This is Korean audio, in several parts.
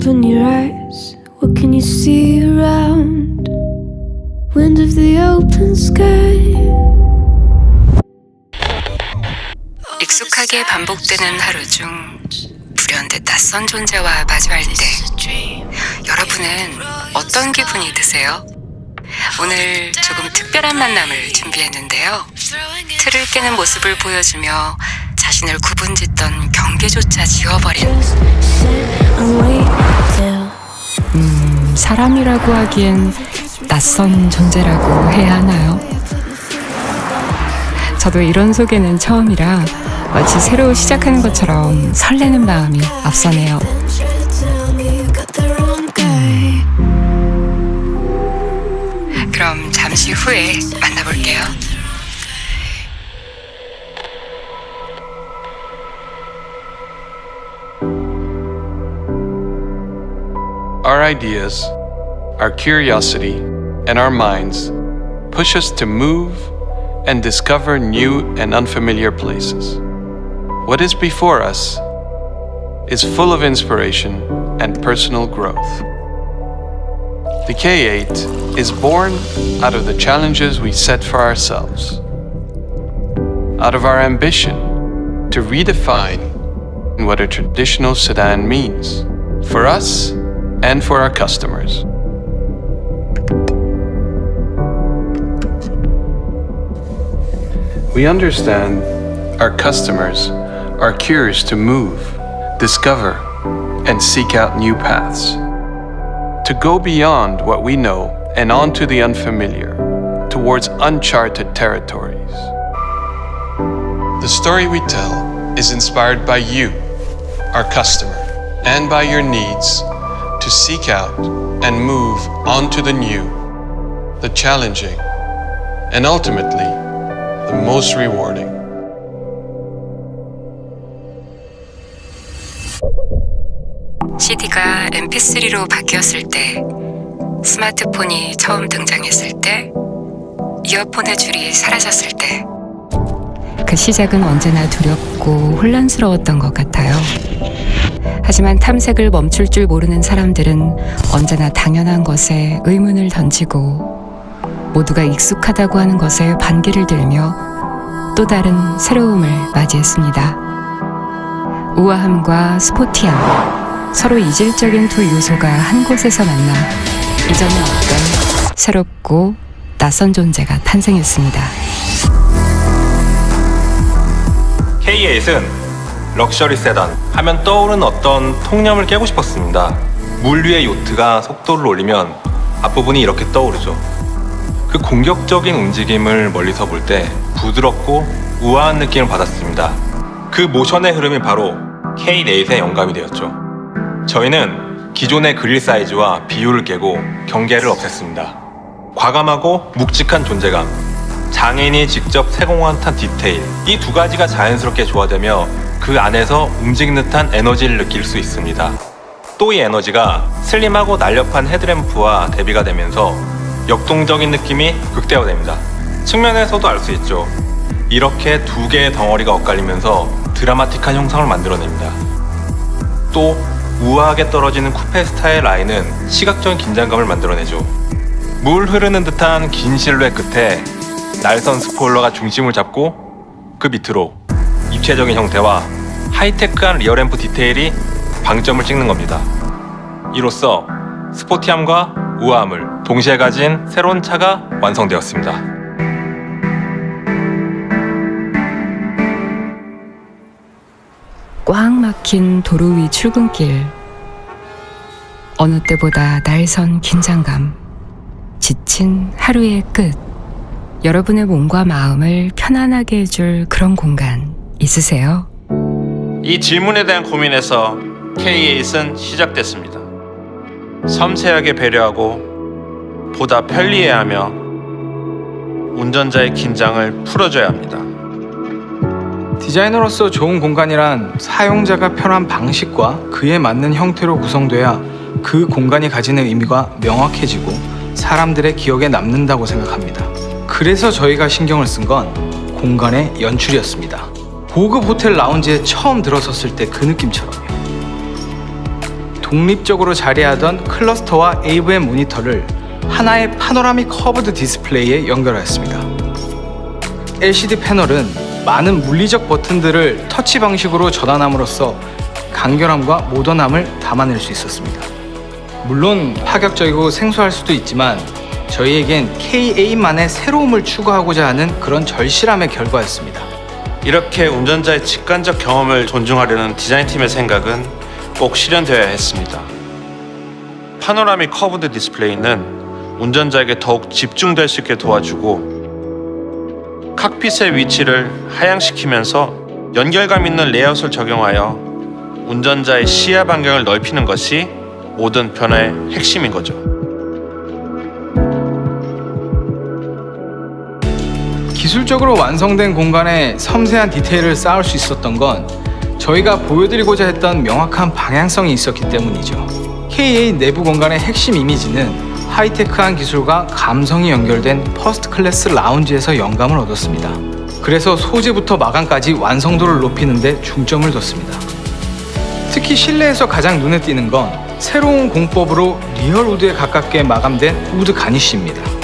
Open your eyes, what can you see around? Wind of the open sky. 익숙하게 반복되는 하루 중 불현듯 낯선 존재와 마주할 때 여러분은 어떤 기분이 드세요? 오늘 조금 특별한 만남을 준비했는데요. 틀을 깨는 모습을 보여주며 자신을 구분짓던 경계조차 지워버린 음, 사람이라고 하기엔 낯선 존재라고 해야 하나요? 저도 이런 소개는 처음이라 마치 새로 시작하는 것처럼 설레는 마음이 앞서네요. 그럼 잠시 후에 ideas, our curiosity, and our minds push us to move and discover new and unfamiliar places. What is before us is full of inspiration and personal growth. The K8 is born out of the challenges we set for ourselves, out of our ambition to redefine what a traditional sedan means for us and for our customers. We understand our customers are curious to move, discover, and seek out new paths. To go beyond what we know and onto the unfamiliar, towards uncharted territories. The story we tell is inspired by you, our customer, and by your needs to seek out and move onto the new, the challenging, and ultimately, the most rewarding. CD가 MP3로 바뀌었을 때, 스마트폰이 처음 등장했을 때, 이어폰의 줄이 사라졌을 때, 그 시작은 언제나 두렵고 혼란스러웠던 것 같아요. 하지만 탐색을 멈출 줄 모르는 사람들은 언제나 당연한 것에 의문을 던지고 모두가 익숙하다고 하는 것에 반기를 들며 또 다른 새로움을 맞이했습니다. 우아함과 스포티함, 서로 이질적인 두 요소가 한 곳에서 만나 이전에 없던 새롭고 낯선 존재가 탄생했습니다. K8은 럭셔리 세단 하면 떠오르는 어떤 통념을 깨고 싶었습니다. 물 위의 요트가 속도를 올리면 앞부분이 이렇게 떠오르죠. 그 공격적인 움직임을 멀리서 볼 때 부드럽고 우아한 느낌을 받았습니다. 그 모션의 흐름이 바로 K8의 영감이 되었죠. 저희는 기존의 그릴 사이즈와 비율을 깨고 경계를 없앴습니다. 과감하고 묵직한 존재감, 장인이 직접 세공한 듯한 디테일 이 두 가지가 자연스럽게 조화되며 그 안에서 움직이는 듯한 에너지를 느낄 수 있습니다. 또 이 에너지가 슬림하고 날렵한 헤드램프와 대비가 되면서 역동적인 느낌이 극대화됩니다. 측면에서도 알 수 있죠. 이렇게 두 개의 덩어리가 엇갈리면서 드라마틱한 형상을 만들어냅니다. 또 우아하게 떨어지는 쿠페 스타일 라인은 시각적인 긴장감을 만들어내죠. 물 흐르는 듯한 긴 실루엣 끝에 날선 스포일러가 중심을 잡고 그 밑으로 입체적인 형태와 하이테크한 리어램프 디테일이 방점을 찍는 겁니다. 이로써 스포티함과 우아함을 동시에 가진 새로운 차가 완성되었습니다. 꽉 막힌 도로 위 출근길. 어느 때보다 날선 긴장감. 지친 하루의 끝. 여러분의 몸과 마음을 편안하게 해줄 그런 공간 있으세요? 이 질문에 대한 고민에서 K8은 시작됐습니다. 섬세하게 배려하고 보다 편리해야 하며 운전자의 긴장을 풀어줘야 합니다. 디자이너로서 좋은 공간이란 사용자가 편한 방식과 그에 맞는 형태로 구성돼야 그 공간이 가지는 의미가 명확해지고 사람들의 기억에 남는다고 생각합니다. 그래서 저희가 신경을 쓴 건 공간의 연출이었습니다. 고급 호텔 라운지에 처음 들어섰을 때 그 느낌처럼요. 독립적으로 자리하던 클러스터와 AVM 모니터를 하나의 파노라믹 커브드 디스플레이에 연결하였습니다. LCD 패널은 많은 물리적 버튼들을 터치 방식으로 전환함으로써 간결함과 모던함을 담아낼 수 있었습니다. 물론 파격적이고 생소할 수도 있지만 저희에겐 KA만의 새로움을 추구하고자 하는 그런 절실함의 결과였습니다. 이렇게 운전자의 직관적 경험을 존중하려는 디자인팀의 생각은 꼭 실현되어야 했습니다. 파노라믹 커브드 디스플레이는 운전자에게 더욱 집중될 수 있게 도와주고 칵핏의 위치를 하향시키면서 연결감 있는 레이아웃을 적용하여 운전자의 시야 반경을 넓히는 것이 모든 변화의 핵심인 거죠. 기술적으로 완성된 공간에 섬세한 디테일을 쌓을 수 있었던 건 저희가 보여드리고자 했던 명확한 방향성이 있었기 때문이죠. KA 내부 공간의 핵심 이미지는 하이테크한 기술과 감성이 연결된 퍼스트 클래스 라운지에서 영감을 얻었습니다. 그래서 소재부터 마감까지 완성도를 높이는 데 중점을 뒀습니다. 특히 실내에서 가장 눈에 띄는 건 새로운 공법으로 리얼 우드에 가깝게 마감된 우드 가니쉬입니다.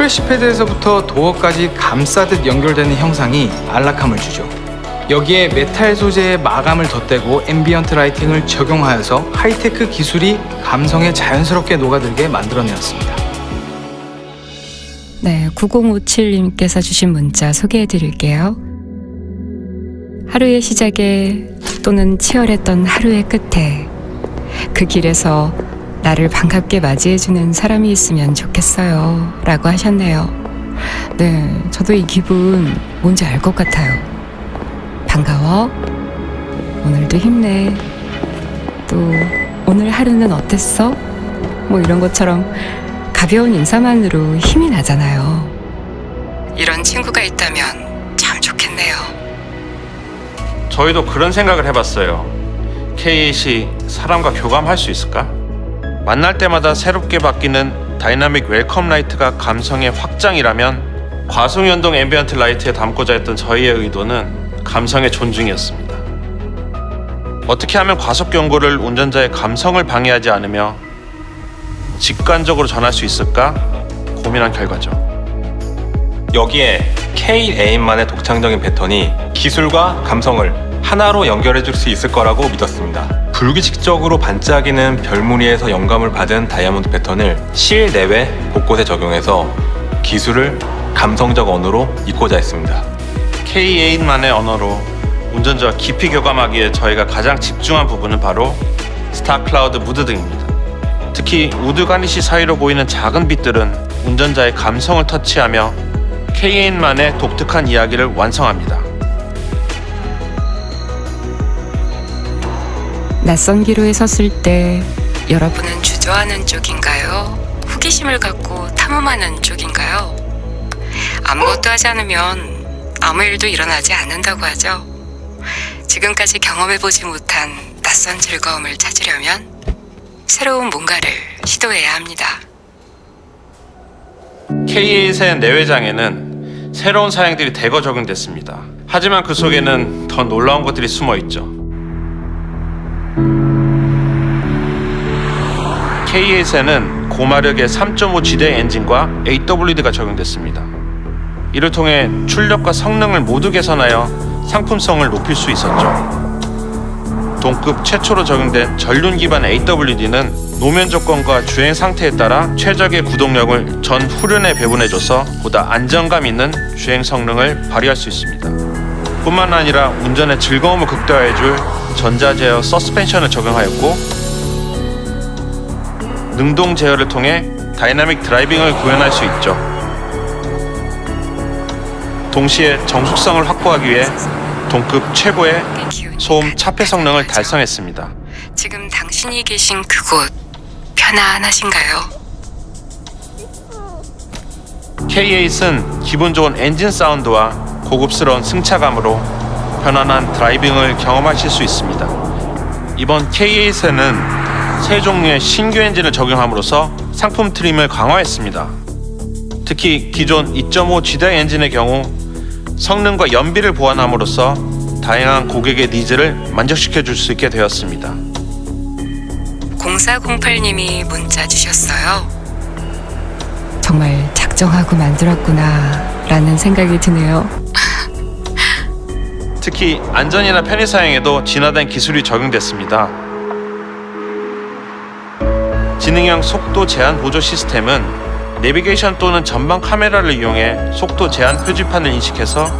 크래시 패드에서부터 도어까지 감싸듯 연결되는 형상이 안락함을 주죠. 여기에 메탈 소재의 마감을 덧대고 앰비언트 라이팅을 적용하여서 하이테크 기술이 감성에 자연스럽게 녹아들게 만들어내었습니다. 네, 9057님께서 주신 문자 소개해 드릴게요. 하루의 시작에 또는 치열했던 하루의 끝에 그 길에서 나를 반갑게 맞이해주는 사람이 있으면 좋겠어요. 라고 하셨네요. 네, 저도 이 기분 뭔지 알 것 같아요. 반가워. 오늘도 힘내. 또, 오늘 하루는 어땠어? 뭐 이런 것처럼 가벼운 인사만으로 힘이 나잖아요. 이런 친구가 있다면 참 좋겠네요. 저희도 그런 생각을 해봤어요. K8이 사람과 교감할 수 있을까? 만날 때마다 새롭게 바뀌는 다이나믹 웰컴 라이트가 감성의 확장이라면 과속연동 앰비언트 라이트에 담고자 했던 저희의 의도는 감성의 존중이었습니다. 어떻게 하면 과속 경고를 운전자의 감성을 방해하지 않으며 직관적으로 전할 수 있을까 고민한 결과죠. 여기에 KA만의 독창적인 패턴이 기술과 감성을 하나로 연결해 줄 수 있을 거라고 믿었습니다. 불규칙적으로 반짝이는 별무늬에서 영감을 받은 다이아몬드 패턴을 실내외 곳곳에 적용해서 기술을 감성적 언어로 잇고자 했습니다. K8만의 언어로 운전자와 깊이 교감하기에 저희가 가장 집중한 부분은 바로 스타클라우드 무드 등입니다. 특히 우드 가니시 사이로 보이는 작은 빛들은 운전자의 감성을 터치하며 K8만의 독특한 이야기를 완성합니다. 낯선 기로에 섰을 때 여러분은 주저하는 쪽인가요? 호기심을 갖고 탐험하는 쪽인가요? 아무것도 하지 않으면 아무 일도 일어나지 않는다고 하죠. 지금까지 경험해보지 못한 낯선 즐거움을 찾으려면 새로운 뭔가를 시도해야 합니다. K8의 내외장에는 새로운 사양들이 대거 적용됐습니다. 하지만 그 속에는 더 놀라운 것들이 숨어 있죠. K8에는 고마력의 3.5G대 엔진과 AWD가 적용됐습니다. 이를 통해 출력과 성능을 모두 개선하여 상품성을 높일 수 있었죠. 동급 최초로 적용된 전륜 기반 AWD는 노면 조건과 주행 상태에 따라 최적의 구동력을 전 후륜에 배분해줘서 보다 안정감 있는 주행 성능을 발휘할 수 있습니다. 뿐만 아니라 운전의 즐거움을 극대화해줄 전자 제어 서스펜션을 적용하였고 능동 제어를 통해 다이나믹 드라이빙을 구현할 수 있죠. 동시에 정숙성을 확보하기 위해 동급 최고의 소음 차폐 성능을 달성했습니다. 지금 당신이 계신 그곳 편안하신가요? K8은 기분 좋은 엔진 사운드와 고급스러운 승차감으로 편안한 드라이빙을 경험하실 수 있습니다. 이번 K8에는 세 종류의 신규 엔진을 적용함으로써 상품 트림을 강화했습니다. 특히 기존 2.5G대 엔진의 경우 성능과 연비를 보완함으로써 다양한 고객의 니즈를 만족시켜 줄 수 있게 되었습니다. 0408님이 문자 주셨어요. 정말 작정하고 만들었구나 라는 생각이 드네요. 특히 안전이나 편의 사양에도 진화된 기술이 적용됐습니다. 지능형 속도 제한 보조 시스템은 내비게이션 또는 전방 카메라를 이용해 속도 제한 표지판을 인식해서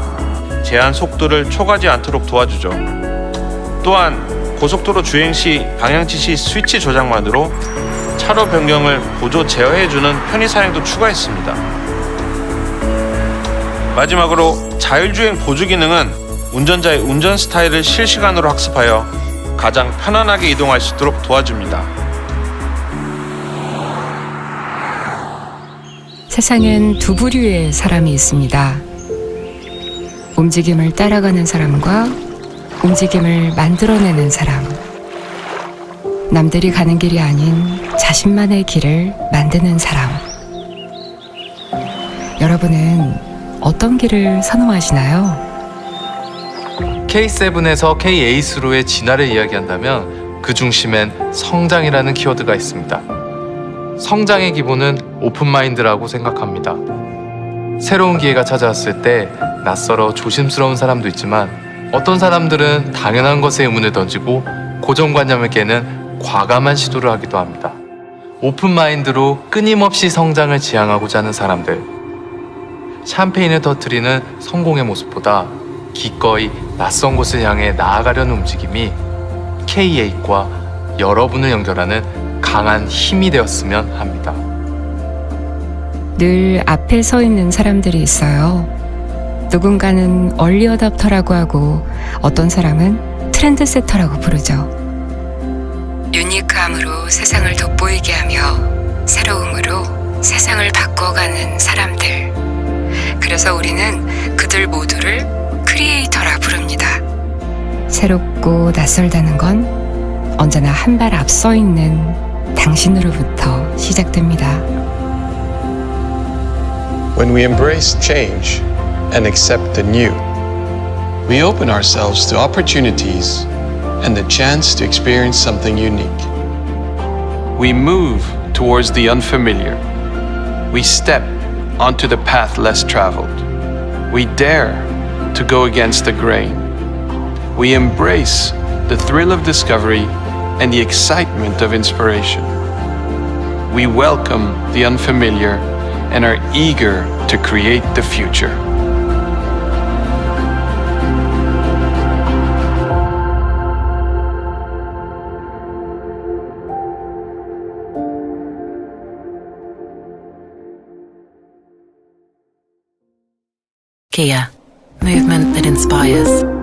제한 속도를 초과하지 않도록 도와주죠. 또한 고속도로 주행 시 방향 지시 스위치 조작만으로 차로 변경을 보조 제어해주는 편의 사양도 추가했습니다. 마지막으로 자율주행 보조 기능은 운전자의 운전 스타일을 실시간으로 학습하여 가장 편안하게 이동할 수 있도록 도와줍니다. 세상엔 두 부류의 사람이 있습니다. 움직임을 따라가는 사람과 움직임을 만들어내는 사람. 남들이 가는 길이 아닌 자신만의 길을 만드는 사람. 여러분은 어떤 길을 선호하시나요? K7에서 K8로의 진화를 이야기한다면 그 중심엔 성장이라는 키워드가 있습니다. 성장의 기본은 오픈마인드라고 생각합니다. 새로운 기회가 찾아왔을 때 낯설어 조심스러운 사람도 있지만 어떤 사람들은 당연한 것에 의문을 던지고 고정관념을 깨는 과감한 시도를 하기도 합니다. 오픈마인드로 끊임없이 성장을 지향하고자 하는 사람들. 샴페인을 터트리는 성공의 모습보다 기꺼이 낯선 곳을 향해 나아가려는 움직임이 K8과 여러분을 연결하는 강한 힘이 되었으면 합니다. 늘 앞에 서 있는 사람들이 있어요. 누군가는 얼리 어답터라고 하고 어떤 사람은 트렌드 세터라고 부르죠. 유니크함으로 세상을 돋보이게 하며 새로움으로 세상을 바꿔가는 사람들. 그래서 우리는 그들 모두를 크리에이터라 부릅니다. 새롭고 낯설다는 건 언제나 한 발 앞서 있는 당신으로부터 시작됩니다. When we embrace change and accept the new, we open ourselves to opportunities and the chance to experience something unique. We move towards the unfamiliar. We step onto the path less traveled. We dare to go against the grain. We embrace the thrill of discovery and the excitement of inspiration. We welcome the unfamiliar and are eager to create the future. Kia, movement that inspires.